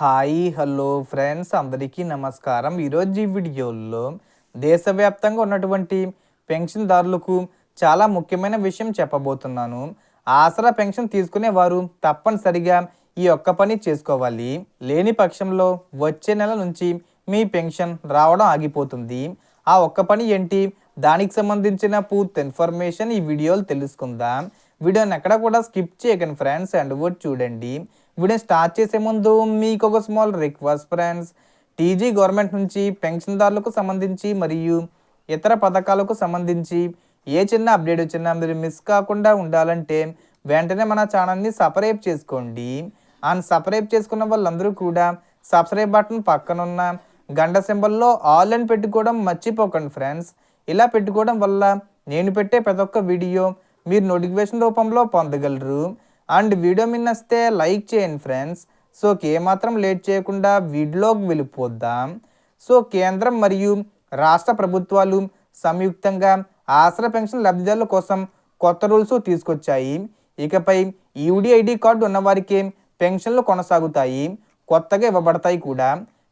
Hi hello friends. అందరికీ నమస్కారం. ఈరోజు ఈ వీడియోలో దేశవ్యాప్తంగా ఉన్నటువంటి పెన్షన్దారులకు చాలా ముఖ్యమైన విషయం చెప్పబోతున్నాను. ఆసరా పెన్షన్ తీసుకునే వారు తప్పనిసరిగా ఈ ఒక్క పని చేసుకోవాలి. లేని పక్షంలో వచ్చే నెల నుంచి మీ పెన్షన్ రావడం ఆగిపోతుంది. ఆ ఒక్క పని ఏంటి? దానికి సంబంధించిన పూర్తి ఇన్ఫర్మేషన్ ఈ వీడియోలో తెలుసుకుందాం. వీడియోని ఎక్కడ కూడా స్కిప్ చేయకండి ఫ్రెండ్స్. అండ్ వర్డ్ చూడండి. వీడియో స్టార్ట్ చేసే ముందు మీకు ఒక small request friends TG government నుంచి పెన్షన్దారులకు సంబంధించి మరియు ఇతర పథకాలకు సంబంధించి ఏ చిన్న అప్డేట్ వచ్చినా మీరు మిస్ కాకుండా ఉండాలంటే వెంటనే మన ఛానల్ని సబ్స్క్రైబ్ చేసుకోండి. అండ్ సబ్స్క్రైబ్ చేసుకున్న వాళ్ళందరూ కూడా సబ్స్క్రైబ్ బటన్ పక్కనున్న గంట సింబల్లో ఆల్ అని పెట్టుకోవడం మర్చిపోకండి ఫ్రెండ్స్ ఇలా పెట్టుకోవడం వల్ల నేను పెట్టే ప్రతి ఒక్క వీడియో మీరు నోటిఫికేషన్ రూపంలో పొందగలరు. అండ్ వీడియో మిన్ వస్తే లైక్ చేయండి ఫ్రెండ్స్. సో ఏమాత్రం లేట్ చేయకుండా వీడియోకి వెళ్ళిపోద్దాం. సో కేంద్రం మరియు రాష్ట్ర ప్రభుత్వాలు సంయుక్తంగా ఆసరా పెన్షన్ లబ్ధిదారుల కోసం కొత్త రూల్స్ తీసుకొచ్చాయి. ఇకపై యూడిఐడి కార్డు ఉన్నవారికి పెన్షన్లు కొనసాగుతాయి. కొత్తగా ఇవ్వబడతాయి కూడా.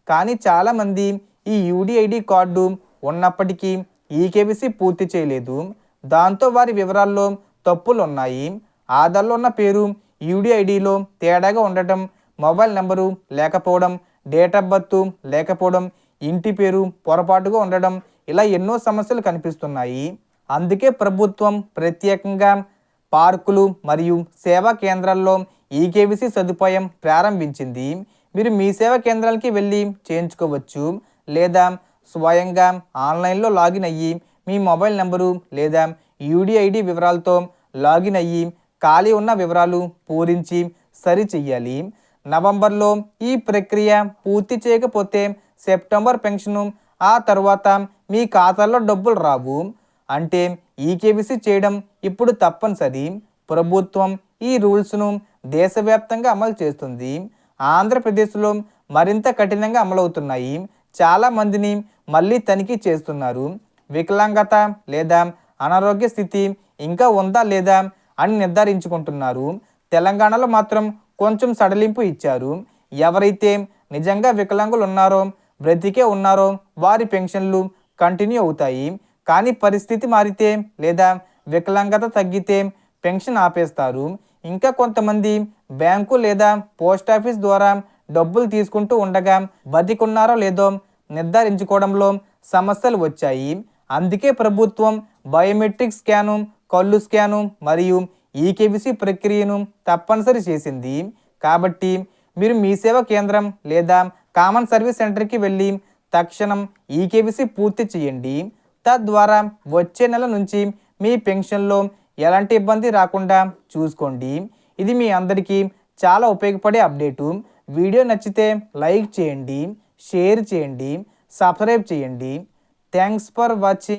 కానీ చాలామంది ఈ యూడిఐడి కార్డు ఉన్నప్పటికీ ఈకేబీసీ పూర్తి చేయలేదు. దాంతో వారి వివరాల్లో తప్పులు ఉన్నాయి ఆధార్లో ఉన్న పేరు యూడిఐడిలో తేడాగా ఉండటం మొబైల్ నెంబరు లేకపోవడం డేట్ ఆఫ్ బర్త్ లేకపోవడం ఇంటి పేరు పొరపాటుగా ఉండడం ఇలా ఎన్నో సమస్యలు కనిపిస్తున్నాయి. అందుకే ప్రభుత్వం ప్రత్యేకంగా పార్కులు మరియు సేవా కేంద్రాల్లో ఈకేబీసీ సదుపాయం ప్రారంభించింది. మీరు మీ సేవా కేంద్రాలకి వెళ్ళి చేయించుకోవచ్చు లేదా స్వయంగా ఆన్లైన్లో లాగిన్ అయ్యి మీ మొబైల్ నెంబరు లేదా యూడిఐడి వివరాలతో లాగిన్ అయ్యి ఖాళీ ఉన్న వివరాలు పూరించి సరిచెయ్యాలి నవంబర్లో ఈ ప్రక్రియ పూర్తి చేయకపోతే సెప్టెంబర్ పెన్షను ఆ తర్వాత మీ ఖాతాలో డబ్బులు రావు. అంటే ఈకేబీసీ చేయడం ఇప్పుడు తప్పనిసరి. ప్రభుత్వం ఈ రూల్స్ను దేశవ్యాప్తంగా అమలు చేస్తుంది. ఆంధ్రప్రదేశ్లో మరింత కఠినంగా అమలవుతున్నాయి. చాలా మందిని మళ్ళీ తనిఖీ చేస్తున్నారు. వికలాంగత లేదా అనారోగ్య స్థితి ఇంకా ఉందా లేదా అని నిర్ధారించుకుంటున్నారు. తెలంగాణలో మాత్రం కొంచెం సడలింపు ఇచ్చారు. ఎవరైతే నిజంగా వికలాంగులు ఉన్నారో బ్రతికే ఉన్నారో వారి పెన్షన్లు కంటిన్యూ అవుతాయి. కానీ పరిస్థితి మారితే లేదా వికలాంగత తగ్గితే పెన్షన్ ఆపేస్తారు. ఇంకా కొంతమంది బ్యాంకు లేదా పోస్ట్ ఆఫీస్ ద్వారా డబ్బులు తీసుకుంటూ ఉండగా బతికున్నారో లేదో నిర్ధారించుకోవడంలో సమస్యలు వచ్చాయి. అందుకే ప్రభుత్వం బయోమెట్రిక్ స్కాను కళ్ళు స్కాను మరియు ఈకేబీసీ ప్రక్రియను తప్పనిసరి చేసింది. కాబట్టి మీరు మీ సేవా కేంద్రం లేదా కామన్ సర్వీస్ సెంటర్కి వెళ్ళి తక్షణం ఈకేబీసీ పూర్తి చేయండి. తద్వారా వచ్చే నెల నుంచి మీ పెన్షన్లో ఎలాంటి ఇబ్బంది రాకుండా చూసుకోండి. ఇది మీ అందరికీ చాలా ఉపయోగపడే అప్డేటు. వీడియో నచ్చితే లైక్ చేయండి షేర్ చేయండి సబ్స్క్రైబ్ చేయండి. Thanks for watching.